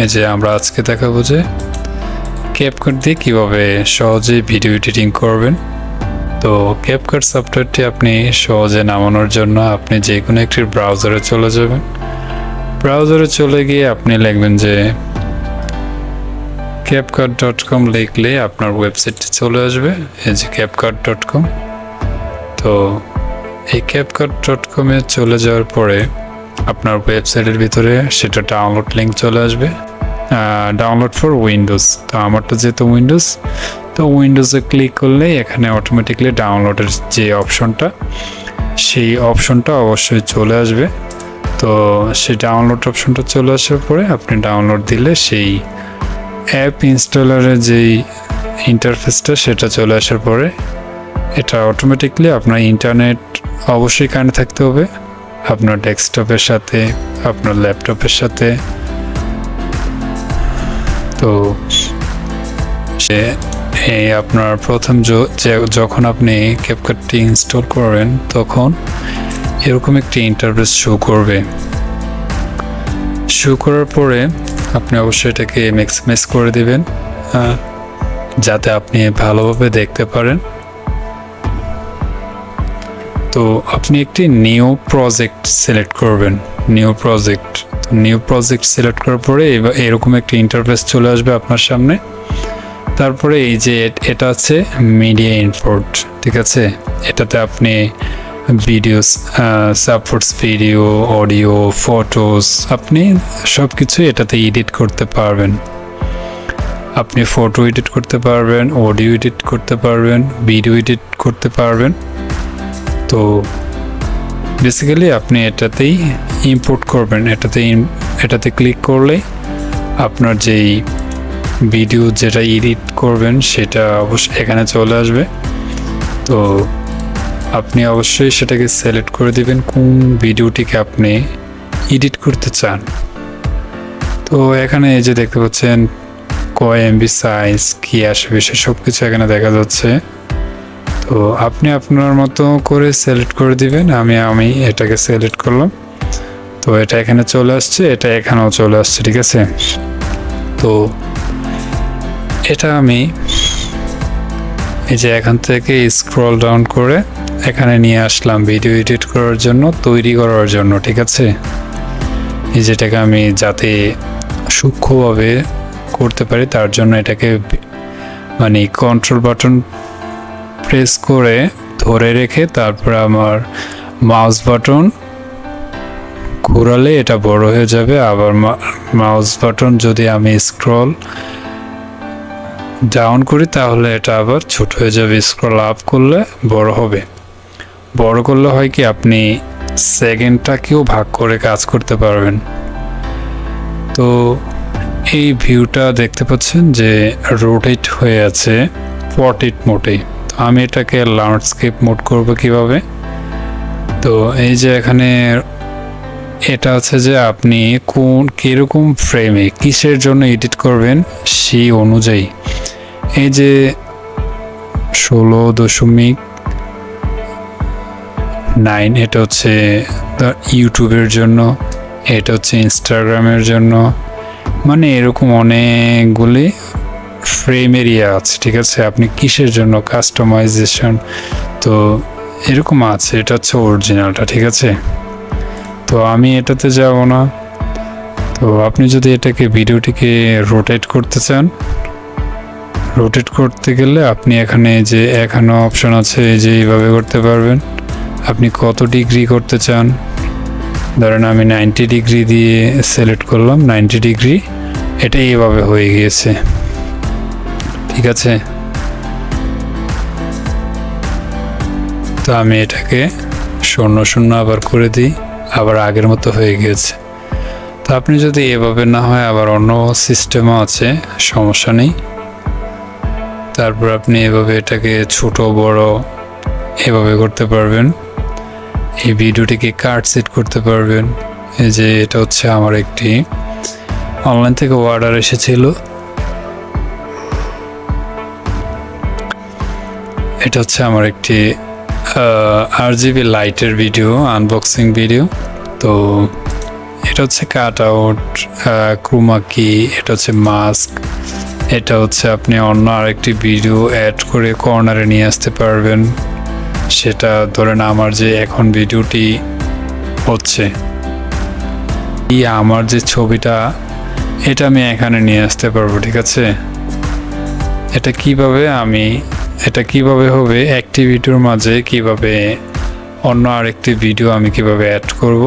এই যে আমরা আজকে দেখাবো যে ক্যাপকাট দিয়ে কীভাবে সহজে ভিডিও এডিটিং করবেন। তো ক্যাপকাট সফটওয়্যারটি আপনি সহজে নামানোর জন্য আপনি যে কোনো একটি ব্রাউজারে চলে যাবেন। ব্রাউজারে চলে গিয়ে আপনি লিখবেন যে ক্যাপকাট ডট কম লিখলে আপনার ওয়েবসাইটটি চলে আসবে, এই যে ক্যাপকাট ডট কম তো এই ক্যাপকাট ডট কমে চলে যাওয়ার পরে আপনার ওয়েবসাইটের ভিতরে সেটা ডাউনলোড লিঙ্ক চলে আসবে। ডাউনলোড ফর উইন্ডোজ তো আমারটা যেহেতু উইন্ডোজ তো উইন্ডোজে ক্লিক করলে এখানে অটোমেটিকলি ডাউনলোডের যে অপশনটা সেই অপশনটা অবশ্যই চলে আসবে। তো সেই ডাউনলোড অপশনটা চলে আসার পরে আপনি ডাউনলোড দিলে সেই অ্যাপ ইনস্টলারের যেই ইন্টারফেসটা সেটা চলে আসার পরে এটা অটোমেটিকলি আপনার ইন্টারনেট অবশ্যই কানেক্ট থাকতে হবে। আপনার ডেস্কটপের সাথে, আপনার ল্যাপটপের সাথে। তো, সে এই আপনার প্রথম যখন আপনি ক্যাপকাটটি ইনস্টল করবেন তখন এরকম একটি ইন্টারফেস শো করবে। শো করার পরে আপনি অবশ্যই এটাকে ম্যাক্সিমাইজ করে দিবেন যাতে আপনি ভালোভাবে দেখতে পারেন। তো আপনি একটি নিউ প্রজেক্ট সিলেক্ট করবেন। New project new project select করার পরে এরকম একটি ইন্টারফেস চলে আসবে আপনার সামনে। তারপরে এই যে এটা আছে মিডিয়া ইনপোর্ট ঠিক আছে? এটাতে আপনি videos supports video audio photos আপনি সব কিছু এটাতে এডিট করতে পারবেন। আপনি ফটো এডিট করতে পারবেন অডিও এডিট করতে পারবেন ভিডিও এডিট করতে পারবেন। তো বেসিক্যালি আপনি এটাতেই ইম্পোর্ট করবেন এটাতে এটাতে ক্লিক করলে আপনার যেই ভিডিও যেটা এডিট করবেন সেটা অবশ্যই এখানে চলে আসবে। তো আপনি অবশ্যই সেটাকে সিলেক্ট করে দিবেন, কোন ভিডিওটিকে আপনি এডিট করতে চান। তো এখানে এই যে দেখতে পাচ্ছেন, কয় এমবি সাইজ কী আসবে সব কিছু এখানে দেখা যাচ্ছে। তো আপনি আপনার মতো করে সিলেক্ট করে দিবেন। আমি আমি এটাকে সিলেক্ট করলাম। তো এটা এখানে চলে আসছে, এটা এখানেও চলে আসছে, ঠিক আছে? তো এটা আমি এই যে এখান থেকে স্ক্রল ডাউন করে এখানে নিয়ে আসলাম ভিডিও এডিট করার জন্য, তৈরি করার জন্য, ঠিক আছে? এই যেটাকে আমি যাতে সূক্ষ্মভাবে করতে পারি, তার জন্য এটাকে মানে কন্ট্রোল বাটন প্রেস করে ধরে রেখে তারপর আমার মাউস বাটন ঘোরালে এটা বড় হয়ে যাবে। আবার মাউস বাটন যদি আমি স্ক্রল ডাউন করি, তাহলে এটা আবার ছোট হয়ে যাবে। স্ক্রল আপ করলে বড় হবে। বড় করলে হয় কি, আপনি সেকেন্ডটাকেও ভাগ করে কাজ করতে পারবেন। তো এই ভিউটা দেখতে পাচ্ছেন যে রোটেট হয়ে আছে পটেট মোটে তো আমি এটাকে ল্যান্ডস্কেপ মোড করব কীভাবে? তো এই যে এখানে এটা আছে যে আপনি কোন, কীরকম ফ্রেমে কিসের জন্য এডিট করবেন সেই অনুযায়ী। এই যে ষোলো দশমিক নাইন এটা হচ্ছে ইউটিউবের জন্য, এটা হচ্ছে ইনস্টাগ্রামের জন্য মানে এরকম অনেকগুলি ফ্রেম এরিয়া আছে, ঠিক আছে? আপনি কিসের জন্য কাস্টমাইজেশন তো এরকম আছে, এটা হচ্ছে অরিজিনালটা ঠিক আছে? তো আমি এটাতে যাব না। তো আপনি যদি এটাকে ভিডিওটিকে রোটেট করতে চান রোটেট করতে গেলে আপনি এখানে যে এখানে অপশন আছে যে এইভাবে করতে পারবেন। আপনি কত ডিগ্রি করতে চান? ধরেন আমি নাইনটি ডিগ্রি দিয়ে সিলেক্ট করলাম নাইনটি ডিগ্রি এটা এইভাবে হয়ে গিয়েছে। ঠিক আছে। তো আমি এটাকে শূন্য শূন্য আবার করে দিই, আবার আগের মতো হয়ে গিয়েছে। তো আপনি যদি এভাবে না হয়, আবার অন্য সিস্টেমও আছে, সমস্যা নেই। তারপর আপনি এভাবে এটাকে ছোট, বড় এভাবে করতে পারবেন। এই ভিডিওটিকে কার্ড সেট করতে পারবেন। এই যে এটা হচ্ছে আমার একটি অনলাইন থেকে অর্ডার এসেছিল। এটা হচ্ছে আমার একটি আর জিবি লাইটের ভিডিও আনবক্সিং ভিডিও তো এটা হচ্ছে কাট আউট ক্রুমাকি এটা হচ্ছে মাস্ক এটা হচ্ছে আপনি অন্য আরেকটি ভিডিও অ্যাড করে কর্নারে নিয়ে আসতে পারবেন। সেটা ধরেন আমার যে এখন ভিডিওটি হচ্ছে। আমার যে ছবিটা, এটা আমি এখানে নিয়ে আসতে পারব, ঠিক আছে? এটা কীভাবে আমি এটা কীভাবে হবে? একটি ভিডিওর মাঝে কীভাবে অন্য আরেকটি ভিডিও আমি কীভাবে অ্যাড করব?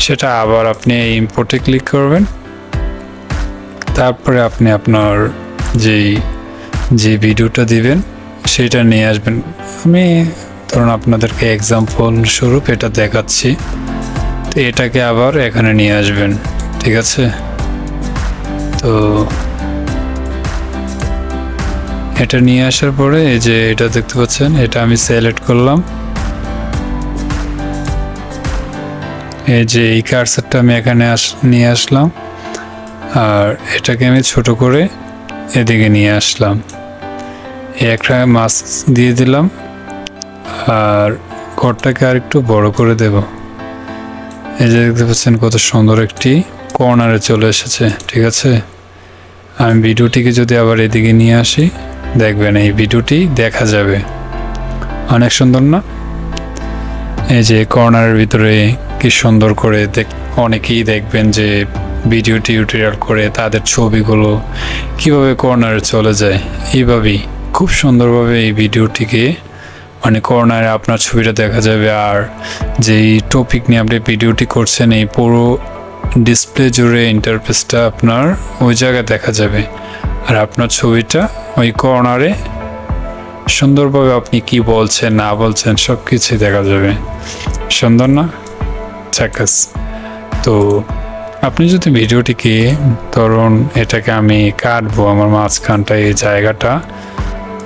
সেটা আবার আপনি ইম্পোর্টে ক্লিক করবেন। তারপরে আপনি আপনার যেই যে ভিডিওটা দিবেন, সেটা নিয়ে আসবেন। আমি ধরুন আপনাদেরকে এক্সাম্পল স্বরূপ এটা দেখাচ্ছি। তো এটাকে আবার এখানে নিয়ে আসবেন। ঠিক আছে? তো এটা নিয়ে আসার পরে এই যে এটা দেখতে পাচ্ছেন, এটা আমি সিলেক্ট করলাম। এই যে এই কারসারটা আমি এখানে আস, নিয়ে আসলাম। আর এটাকে আমি ছোট করে এদিকে নিয়ে আসলাম। একটা মাছ দিয়ে দিলাম। আর ঘরটাকে আর একটু বড় করে দেব। এই যে দেখতে পাচ্ছেন কত সুন্দর একটি কর্নারে চলে এসেছে, ঠিক আছে? আমি ভিডিওটিকে যদি আবার এদিকে নিয়ে আসি। দেখবেন এই ভিডিওটি, দেখা যাবে। অনেক সুন্দর না? এই যে কর্নারের ভিতরে কি সুন্দর করে দেখ, অনেকেই দেখবেন যে ভিডিও টিউটোরিয়াল করে তাদের ছবিগুলো কীভাবে কর্নারে চলে যায়। এইভাবেই, খুব সুন্দরভাবে এই ভিডিওটিকে মানে কর্নারে আপনার ছবিটা দেখা যাবে। আর যেই টপিক নিয়ে আপনি ভিডিওটি করছেন, এই পুরো ডিসপ্লে জুড়ে ইন্টারফেসটা আপনার ওই জায়গায় দেখা যাবে। আর আপনার ছবিটা ওই কর্নারে সুন্দরভাবে আপনি কি বলছেন, না বলছেন সব কিছুই দেখা যাবে। সুন্দর না? চাকাস তো আপনি যদি ভিডিওটিকে ধরুন এটাকে আমি কাটবো, আমার মাঝখানটা, এই জায়গাটা,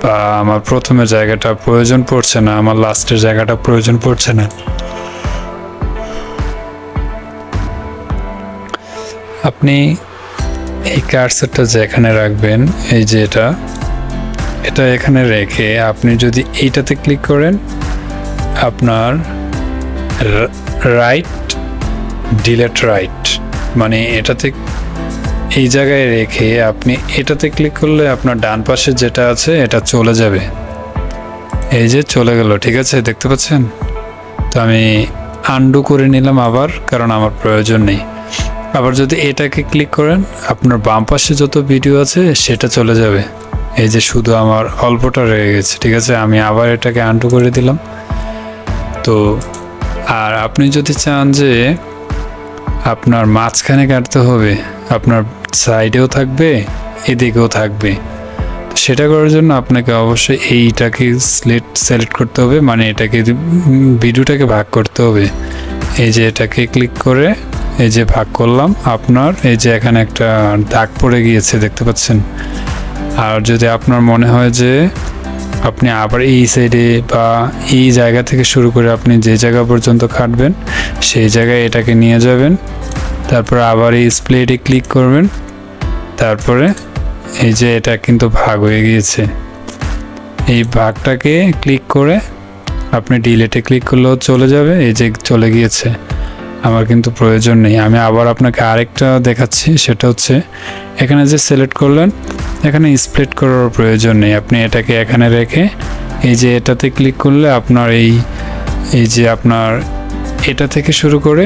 বা আমার প্রথমে জায়গাটা প্রয়োজন পড়ছে না, আমার লাস্টের জায়গাটা প্রয়োজন পড়ছে না। আপনি এই কার্সারটা যেখানে রাখবেন, এই যে এটা এটা এখানে রেখে আপনি যদি এইটাতে ক্লিক করেন, আপনার রাইট ডিলেট রাইট মানে এটাতে এই জায়গায় রেখে আপনি এটাতে ক্লিক করলে আপনার ডান পাশে যেটা আছে, এটা চলে যাবে। এই যে চলে গেল, ঠিক আছে? দেখতে পাচ্ছেন? তো আমি আন্ডু করে নিলাম আবার, কারণ আমার প্রয়োজন নেই। আবার যদি এটাকে ক্লিক করেন, আপনার বাম পাশে যত ভিডিও আছে, সেটা চলে যাবে। এই যে শুধু আমার অল্পটা রয়ে গেছে, ঠিক আছে? আমি আবার এটাকে আন্ডু করে দিলাম। তো, আর আপনি যদি চান যে আপনার মাঝখানে কাটতে হবে, আপনার সাইডেও থাকবে, এদিকেও থাকবে। সেটা করার জন্য আপনাকে অবশ্যই এইটাকে সিলেক্ট সিলেক্ট করতে হবে। মানে এটাকে ভিডিওটাকে ভাগ করতে হবে। এই যে এটাকে ক্লিক করে এই যে ভাগ করলাম, আপনার এই যে এখানে একটা দাগ পড়ে গিয়েছে, দেখতে পাচ্ছেন? আর যদি আপনার মনে হয় যে আপনি আবার এই সাইডে বা এই জায়গা থেকে শুরু করে আপনি যে জায়গা পর্যন্ত কাটবেন সেই জায়গায় এটাকে নিয়ে যাবেন। তারপর আবার এই স্প্লেটে ক্লিক করবেন। তারপরে এই যে এটা কিন্তু ভাগ হয়ে গিয়েছে। এই ভাগটাকে ক্লিক করে আপনি ডিলেটে ক্লিক করলেও চলে যাবে, এই যে চলে গিয়েছে। আমার কিন্তু প্রয়োজন নেই। আমি আবার আপনাকে আরেকটা দেখাচ্ছি, সেটা হচ্ছে এখানে যে সিলেক্ট করলেন, এখানে স্প্লিট করার প্রয়োজন নেই। আপনি এটাকে এখানে রেখে এই যে এটাতে ক্লিক করলে আপনার এই এই যে আপনার এটা থেকে শুরু করে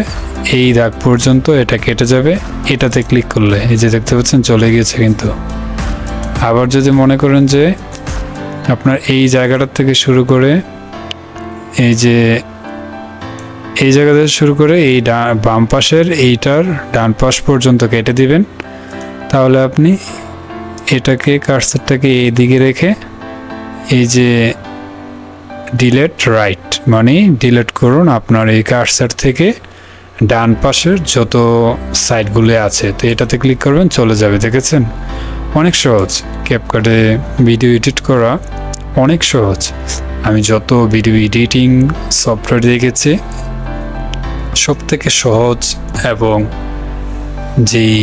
এই দাগ পর্যন্ত এটা কেটে যাবে, এটাতে ক্লিক করলে। এই যে দেখতে পাচ্ছেন, চলে গিয়েছে কিন্তু। আবার যদি মনে করেন যে আপনার এই জায়গাটার থেকে শুরু করে এই যে এই জায়গা থেকে শুরু করে এই বাম পাশের এইটার ডান পাশ পর্যন্ত কেটে দিবেন। তাহলে আপনি এটাকে কার্সারটাকে এই দিকে রেখে এই যে ডিলেট রাইট মানে ডিলেট করুন আপনার এই কার্সার থেকে ডান পাশের যত সাইডগুলো আছে। তো এটাতে ক্লিক করবেন, চলে যাবে, দেখেছেন? অনেক সহজ। ক্যাপকাটে ভিডিও এডিট করা অনেক সহজ। আমি যত ভিডিও এডিটিং সফটওয়্যার দেখেছি সব থেকে সহজ এবং যেই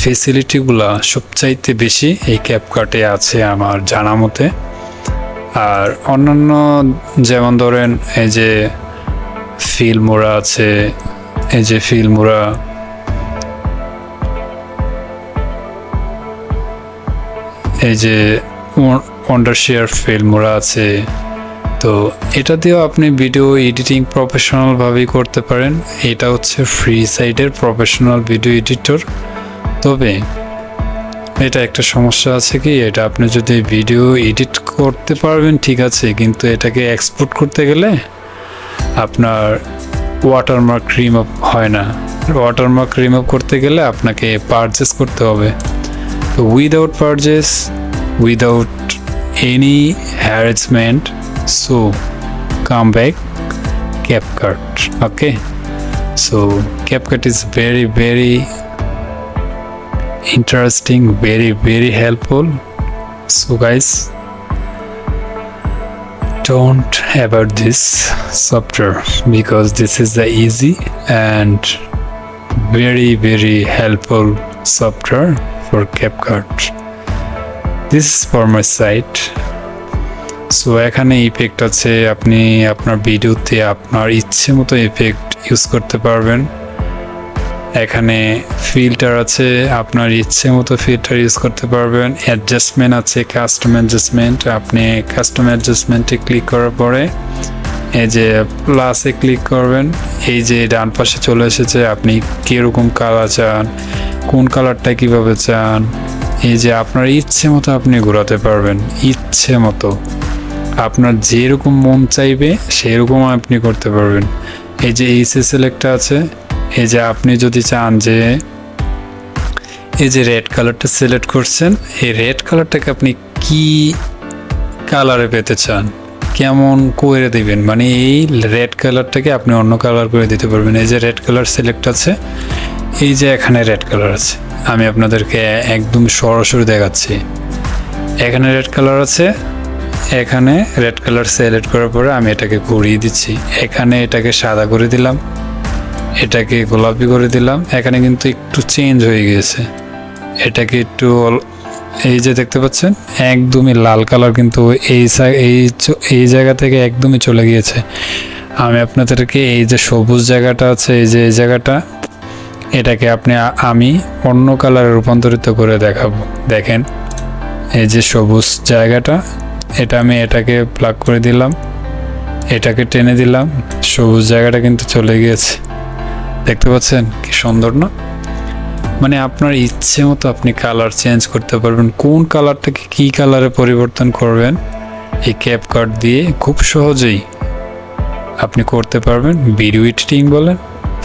ফেসিলিটিগুলা সবচাইতে বেশি এই ক্যাপকাটে আছে আমার জানা মতে, আর অন্যান্য যেমন ধরেন এই যে ফিল্মোরা আছে, এই যে ফিল্মোরা এই যে ওয়ান্ডারশেয়ার ফিল্মোরা আছে তো এটা দিয়েও আপনি ভিডিও এডিটিং প্রফেশনালভাবেই করতে পারেন। এটা হচ্ছে ফ্রি সাইডের প্রফেশনাল ভিডিও এডিটর তবে এটা একটা সমস্যা আছে কি, এটা আপনি যদি ভিডিও এডিট করতে পারবেন, ঠিক আছে, কিন্তু এটাকে এক্সপোর্ট করতে গেলে আপনার ওয়াটারমার্ক রিমুভ হয় না। ওয়াটারমার্ক রিমুভ করতে গেলে আপনাকে পারচেস করতে হবে। তো without purchase without any harassment So come back CapCut. Okay. So CapCut is very very interesting, very very helpful. So guys don't about this software because this is the easy and very very helpful software for CapCut. This is for my site so এখানে effect আছে, আপনি আপনার ভিডিওতে আপনার ইচ্ছে মতো effect use করতে পারবেন। এখানে ফিল্টার আছে, আপনার ইচ্ছে মতো ফিল্টার ইউজ করতে পারবেন। অ্যাডজাস্টমেন্ট আছে কাস্টম অ্যাডজাস্টমেন্ট আপনি কাস্টম অ্যাডজাস্টমেন্টে ক্লিক করার পরে এই যে প্লাসে ক্লিক করবেন। এই যে ডান পাশে চলে এসেছে, আপনি কীরকম কালার চান, কোন কালারটা কীভাবে চান, এই যে আপনার ইচ্ছে মতো আপনি ঘোরাতে পারবেন, ইচ্ছে মতো। আপনার যেরকম মন চাইবে, সেরকম আপনি করতে পারবেন। এই যে এইচএ সিলেক্টটা আছে, এই যে আপনি যদি চান যে এই যে রেড কালারটা সিলেক্ট করছেন, এই রেড কালারটাকে আপনি কি কালারে পেতে চান? কেমন করে দিবেন? মানে এই রেড কালারটাকে আপনি অন্য কালার করে দিতে পারবেন। এই যে রেড কালার সিলেক্ট আছে, এই যে এখানে রেড কালার আছে। আমি আপনাদেরকে একদম সরাসরি দেখাচ্ছি। এখানে রেড কালার আছে এখানে রেড কালার সিলেক্ট করার পরে আমি এটাকে ঘুরিয়ে দিচ্ছি। এখানে এটাকে সাদা করে দিলাম। এটাকে গোলাপি করে দিলাম। এখানে কিন্তু একটু চেঞ্জ হয়ে গিয়েছে। এটাকে একটু এই যে দেখতে পাচ্ছেন, একদমই লাল কালার কিন্তু এই এই এই জায়গা থেকে একদমই চলে গিয়েছে। আমি আপনাদেরকে এই যে সবুজ জায়গাটা আছে, এই যে এই জায়গাটা, এটাকে আপনি আমি অন্য কালারে রূপান্তরিত করে দেখাবো। দেখেন, এই যে সবুজ জায়গাটা এটা আমি এটাকে প্লাগ করে দিলাম। এটাকে টেনে দিলাম। সবুজ জায়গাটা কিন্তু চলে গিয়েছে। দেখতে পাচ্ছেন কি সুন্দর, না? মানে আপনার ইচ্ছে মতো আপনি কালার চেঞ্জ করতে পারবেন। কোন কালারটাকে কি কালারে পরিবর্তন করবেন, এই ক্যাপ কার্ড দিয়ে খুব সহজেই আপনি করতে পারবেন। ভিডিও এডিটিং বলেন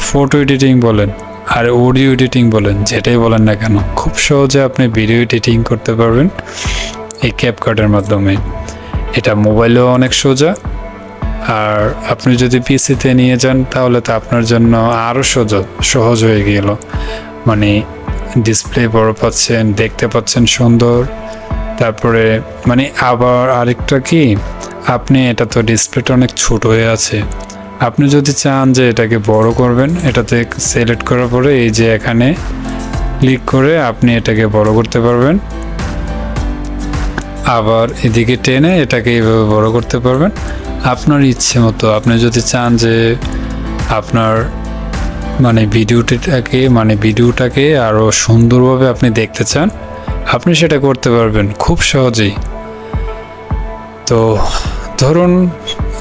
ফটো এডিটিং বলেন, আর অডিও এডিটিং বলেন, যেটাই বলেন না কেন, খুব সহজে আপনি ভিডিও এডিটিং করতে পারবেন। এই ক্যাপ কার্ডের মাধ্যমে। এটা মোবাইলেও অনেক সোজা। আর আপনি যদি পিসিতে নিয়ে যান, তাহলে তো আপনার জন্য আরও সোজা, সহজ হয়ে গেল। মানে ডিসপ্লে বড় পাচ্ছেন, দেখতে পাচ্ছেন সুন্দর। তারপরে মানে আবার আরেকটা কি, আপনি এটা তো ডিসপ্লেটা অনেক ছোট হয়ে আছে। আপনি যদি চান যে এটাকে বড় করবেন, এটাতে সিলেক্ট করার পরে এই যে এখানে ক্লিক করে আপনি এটাকে বড় করতে পারবেন। আবার এদিকে টেনে এটাকে এইভাবে বড় করতে পারবেন। আপনার ইচ্ছে মতো। আপনি যদি চান যে আপনার মানে ভিডিওটাকে মানে ভিডিওটাকে আরও সুন্দরভাবে আপনি দেখতে চান, আপনি সেটা করতে পারবেন খুব সহজেই। তো ধরুন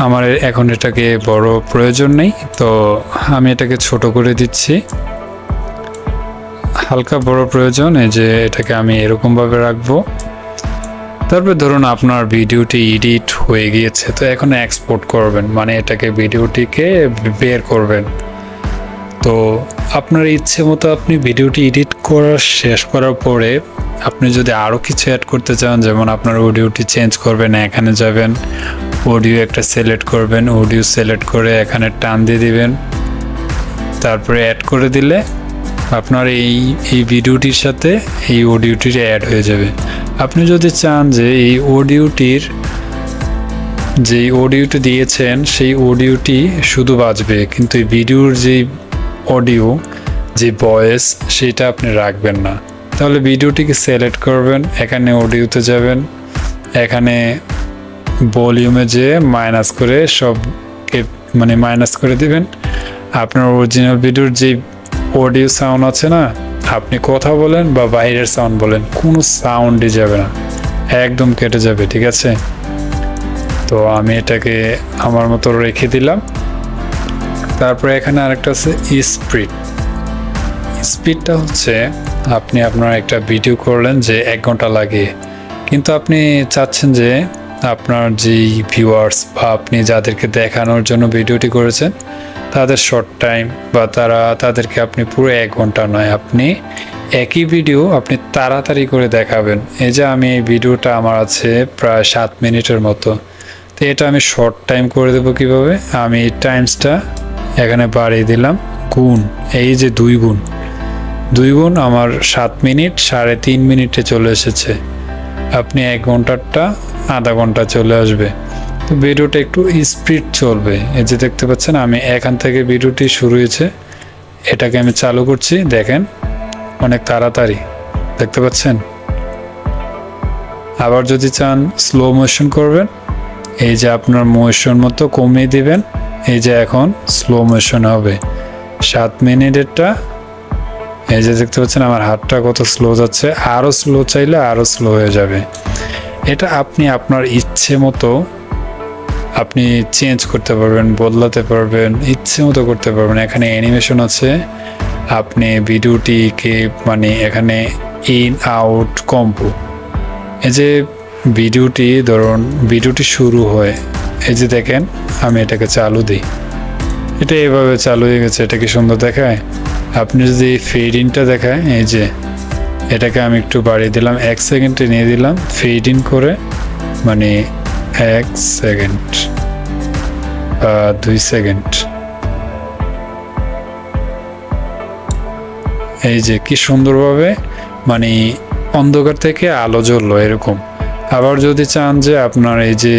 আমার এখন এটাকে বড় প্রয়োজন নেই, তো আমি এটাকে ছোট করে দিচ্ছি। হালকা বড় প্রয়োজন, এই যে এটাকে আমি এরকমভাবে রাখব। তারপর ধরুন আপনার ভিডিওটি এডিট হয়ে গিয়েছে, তো এখন এক্সপোর্ট করবেন মানে এটাকে ভিডিওটিকে বের করবেন। তো আপনার ইচ্ছে মতো আপনি ভিডিওটি এডিট করা শেষ করার পরে আপনি যদি আরও কিছু অ্যাড করতে চান, যেমন আপনার অডিওটি চেঞ্জ করবেন, এখানে যাবেন অডিও একটা সিলেক্ট করবেন অডিও সিলেক্ট করে এখানে টান দিয়ে দিবেন। তারপরে অ্যাড করে দিলে আপনার এই এই ভিডিওটির সাথে এই অডিওটির অ্যাড হয়ে যাবে। আপনি যদি চান যে এই অডিওটির যে অডিওটি দিয়েছেন, সেই অডিওটি শুধু বাজবে, কিন্তু এই ভিডিওর যে অডিও যে ভয়েস সেটা আপনি রাখবেন না। তাহলে ভিডিওটিকে সিলেক্ট করবেন, এখানে অডিওতে যাবেন, এখানে ভলিউমে যেয়ে মাইনাস করে সবকে মানে মাইনাস করে দিবেন। আপনার অরিজিনাল ভিডিওর যে অডিও সাউন্ড আছে না, আপনি কথা বলেন বা বাইরের সাউন্ড বলেন, কোনো সাউন্ডই যাবে না, একদম কেটে যাবে, ঠিক আছে? তো আমি এটাকে আমার মতো রেখে দিলাম। তারপরে এখানে আরেকটা আছে স্প্রিড স্পিডটা হচ্ছে, আপনি আপনার একটা ভিডিও করলেন যে এক ঘণ্টা লাগে। কিন্তু আপনি চাচ্ছেন যে আপনার যেই ভিউয়ার্স বা আপনি যাদেরকে দেখানোর জন্য ভিডিওটি করেছেন তাদের শর্ট টাইম বা তারা তাদেরকে আপনি পুরো এক ঘণ্টা নয়, আপনি একই ভিডিও আপনি তাড়াতাড়ি করে দেখাবেন। এই যে আমি এই ভিডিওটা আমার আছে প্রায় সাত মিনিটের মতো। তো এটা আমি শর্ট টাইম করে দেবো কীভাবে? আমি টাইমসটা এখানে বাড়িয়ে দিলাম। গুণ, এই যে দুই গুণ। দুই গুণ আমার সাত মিনিট, সাড়ে তিন মিনিটে চলে এসেছে। আপনি এক ঘন্টারটা, আধা ঘণ্টা চলে আসবে। তো ভিডিওটা একটু স্পিড চলবে। এই যে দেখতে পাচ্ছেন, আমি এখান থেকে ভিডিওটি শুরু হয়েছে। এটাকে আমি চালু করছি, দেখেন, অনেক তাড়াতাড়ি। দেখতে পাচ্ছেন? আবার যদি চান স্লো মোশন করবেন। এই যে আপনার মোশন মতো কমিয়ে দিবেন। এই যে এখন স্লো মোশন হবে। সাত মিনিটেরটা। এই যে দেখতে পাচ্ছেন, আমার হাতটা কত স্লো যাচ্ছে। আরও স্লো চাইলে আরও স্লো হয়ে যাবে। এটা আপনি আপনার ইচ্ছে মতো আপনি চেঞ্জ করতে পারবেন, বদলাতে পারবেন, ইচ্ছে মতো করতে পারবেন। এখানে অ্যানিমেশন আছে। আপনি ভিডিওটিকে মানে এখানে ইন আউট কম্পো এই যে ভিডিওটি, ধরুন ভিডিওটি শুরু হয়। এই যে দেখেন, আমি এটাকে চালু দিই। এটা এভাবে চালু হয়ে গেছে, এটা কি সুন্দর দেখায়? আপনি যদি ফেড ইনটা দেখায়, এই যে এটাকে আমি একটু বাড়িয়ে দিলাম, এক সেকেন্ডে নিয়ে দিলাম ফেড ইন করে মানে এক সেকেন্ড দুই সেকেন্ড এই যে কি সুন্দরভাবে মানে অন্ধকার থেকে আলো জ্বললো এরকম। আবার যদি চান যে আপনার এই যে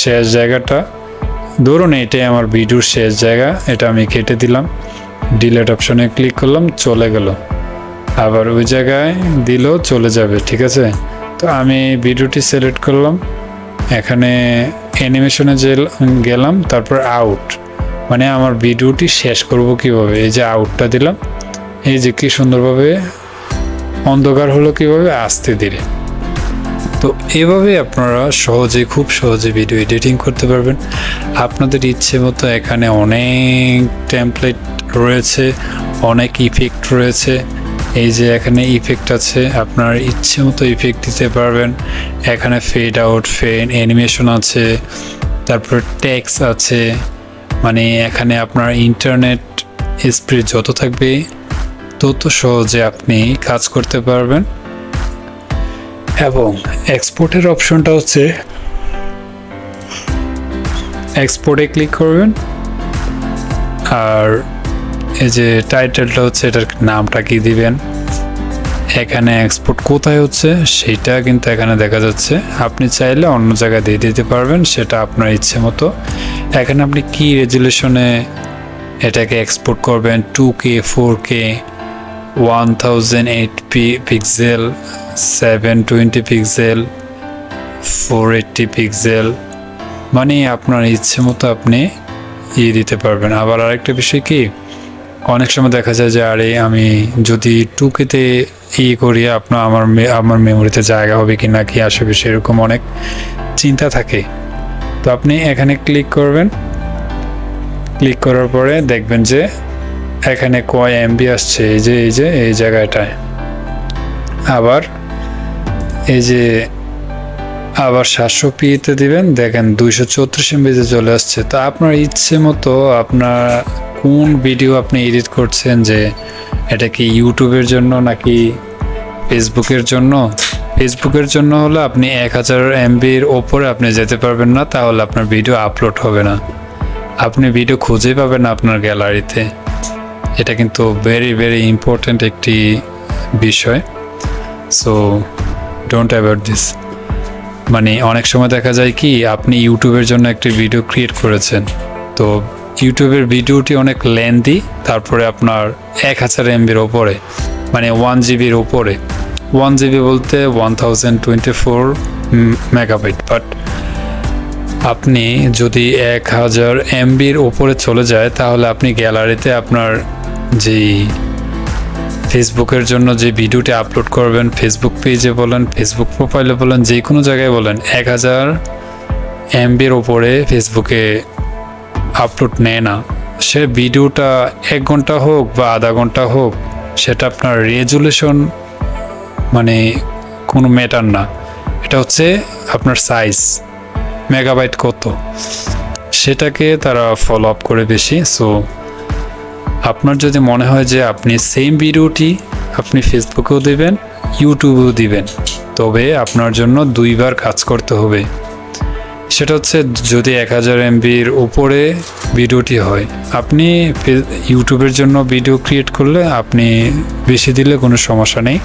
শেষ জায়গাটা, ধরুন এটাই আমার ভিডিওর শেষ জায়গা, এটা আমি কেটে দিলাম ডিলেট অপশনে ক্লিক করলাম, চলে গেল। আবার ওই জায়গায় দিলেও চলে যাবে, ঠিক আছে? তো আমি ভিডিওটি সিলেক্ট করলাম। এখানে অ্যানিমেশনে যে গেলাম, তারপর আউট মানে আমার ভিডিওটি শেষ করব কীভাবে? এই যে আউটটা দিলাম। এই যে কি সুন্দরভাবে অন্ধকার হলো কীভাবে? আসতে দিলে তো এভাবে আপনারা সহজে, খুব সহজে ভিডিও এডিটিং করতে পারবেন। আপনাদের ইচ্ছে মতো এখানে অনেক টেমপ্লেট রয়েছে, অনেক ইফেক্ট রয়েছে। এই যে এখানে ইফেক্ট আছে, আপনার ইচ্ছে মতো ইফেক্ট দিতে পারবেন। এখানে ফেড আউট ফেন অ্যানিমেশন আছে, তারপর ট্যাক্স আছে। মানে এখানে আপনার ইন্টারনেট স্পিড যত থাকবে, তত সহজে আপনি কাজ করতে পারবেন। এবং এক্সপোর্টের অপশনটা হচ্ছে এক্সপোর্টে ক্লিক করবেন। আর এই যে টাইটেলটা হচ্ছে, এটার নামটা কি দিবেন? এখানে এক্সপোর্ট কোথায় হচ্ছে, সেটা কিন্তু এখানে দেখা যাচ্ছে। আপনি চাইলে অন্য জায়গায় দিয়ে দিতে পারবেন, সেটা আপনার ইচ্ছে মতো। এখানে আপনি কি রেজুলেশনে এটাকে এক্সপোর্ট করবেন? Two K four K one thousand eight P pixel seven twenty pixel four eighty pixel মানে আপনার ইচ্ছে মতো আপনি ইয়ে দিতে পারবেন। আবার আরেকটা বিষয় কি? অনেক সময় দেখা যায় যে, আরে, আমি যদি টুকেতে ইয়ে করি আপনার আমার আমার মেমোরিতে জায়গা হবে কি না কি আসবে সেরকম অনেক চিন্তা থাকে। তো আপনি এখানে ক্লিক করবেন। ক্লিক করার পরে দেখবেন যে, এখানে কয় এমবি আসছে, এই যে এই যে, এই জায়গাটায়। আবার এই যে, আবার সাতশো পিতে দিবেন, দেখেন দুইশো চৌত্রিশ এমবিতে চলে আসছে। তো আপনার ইচ্ছে মতো আপনার কোন ভিডিও আপনি এডিট করছেন যে এটা কি ইউটিউবের জন্য নাকি ফেসবুকের জন্য? ফেসবুকের জন্য হলে আপনি এক হাজার এমবির ওপরে আপনি যেতে পারবেন না, তাহলে আপনার ভিডিও আপলোড হবে না। আপনি ভিডিও খুঁজে পাবেন আপনার গ্যালারিতে এটা কিন্তু ভেরি ভেরি ইম্পর্ট্যান্ট একটি বিষয়। সো ডোন্ট অ্যাভয়েড দিস মানে অনেক সময় দেখা যায় কি, আপনি ইউটিউবের জন্য একটি ভিডিও ক্রিয়েট করেছেন। তো ইউটিউবের ভিডিওটি অনেক লেন্দি, তারপরে আপনার এক হাজার এমবির ওপরে মানে ওয়ান জিবির ওপরে। ওয়ান জিবি বলতে one thousand twenty four megabyte but আপনি যদি এক হাজার এমবির ওপরে চলে যায়, তাহলে আপনি গ্যালারিতে আপনার যেই ফেসবুকের জন্য যে ভিডিওটি আপলোড করবেন ফেসবুক পেজে বলেন ফেসবুক প্রোফাইলে বলেন যে কোনো জায়গায় বলেন, এক হাজার এমবির ওপরে ফেসবুকে আপলোড নেয় না। সে ভিডিওটা এক ঘণ্টা হোক বা আধা ঘণ্টা হোক, সেটা আপনার রেজুলেশন মানে কোনো ম্যাটার না। এটা হচ্ছে আপনার সাইজ মেগাবাইট কত? সেটাকে তারা ফলো আপ করে বেশি। সো আপনার যদি মনে হয় যে আপনি সেম ভিডিওটি আপনি ফেসবুকেও দেবেন ইউটিউবেও দিবেন, তবে আপনার জন্য দুইবার কাজ করতে হবে। সেটা হচ্ছে যদি এক হাজার এমবির উপরে ভিডিওটি হয়, আপনি ইউটিউবের জন্য ভিডিও ক্রিয়েট করলে আপনি বেশি দিলে কোনো সমস্যা নেই।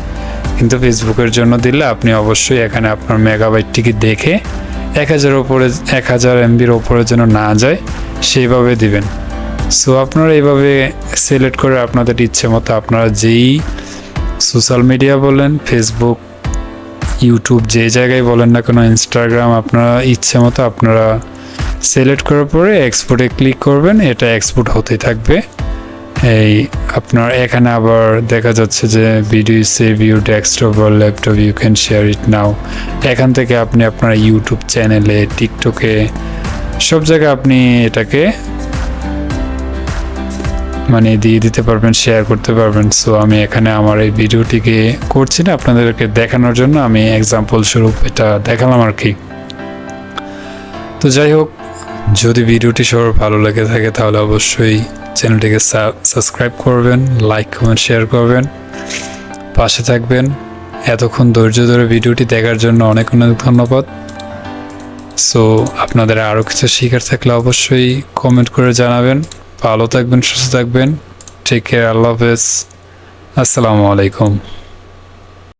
কিন্তু ফেসবুকের জন্য দিলে আপনি অবশ্যই এখানে আপনার মেগাবাইটটিকে দেখে এক হাজার ওপরে এক হাজার এমবির ওপরে যেন না যায়, সেইভাবে দিবেন। সো আপনারা এইভাবে সিলেক্ট করে আপনাদের ইচ্ছে মতো আপনারা যেই সোশ্যাল মিডিয়া বলেন ফেসবুক ইউটিউব যে জায়গায় বলেন না কোনো ইনস্টাগ্রাম আপনারা ইচ্ছে মতো আপনারা সিলেক্ট করার পরে এক্সপোর্টে ক্লিক করবেন, এটা এক্সপোর্ট হতেই থাকবে। এই আপনার এখানে আবার দেখা যাচ্ছে যে video save you desktop or laptop you can share it now এখান থেকে আপনি আপনার ইউটিউব চ্যানেলে টিকটকে সব জায়গায় আপনি এটাকে মানে দিয়ে দিতে পারবেন শেয়ার করতে পারবেন। সো আমি এখানে আমার এই ভিডিওটিকে করছি না আপনাদেরকে দেখানোর জন্য। আমি এক্সাম্পল স্বরূপ এটা দেখালাম আর কি। তো যাই হোক, যদি ভিডিওটি সবার ভালো লেগে থাকে তাহলে অবশ্যই চ্যানেলটিকে সাবস্ক্রাইব করবেন লাইক কমেন্ট শেয়ার করবেন। পাশে থাকবেন। এতক্ষণ ধৈর্য ধরে ভিডিওটি দেখার জন্য অনেক অনেক ধন্যবাদ। সো আপনাদের আরও কিছু শিকার থাকলে অবশ্যই কমেন্ট করে জানাবেন। ভালো থাকবেন সুস্থ থাকবেন। টেক কেয়ার আল্লাহ হাফেজ আসসালামু আলাইকুম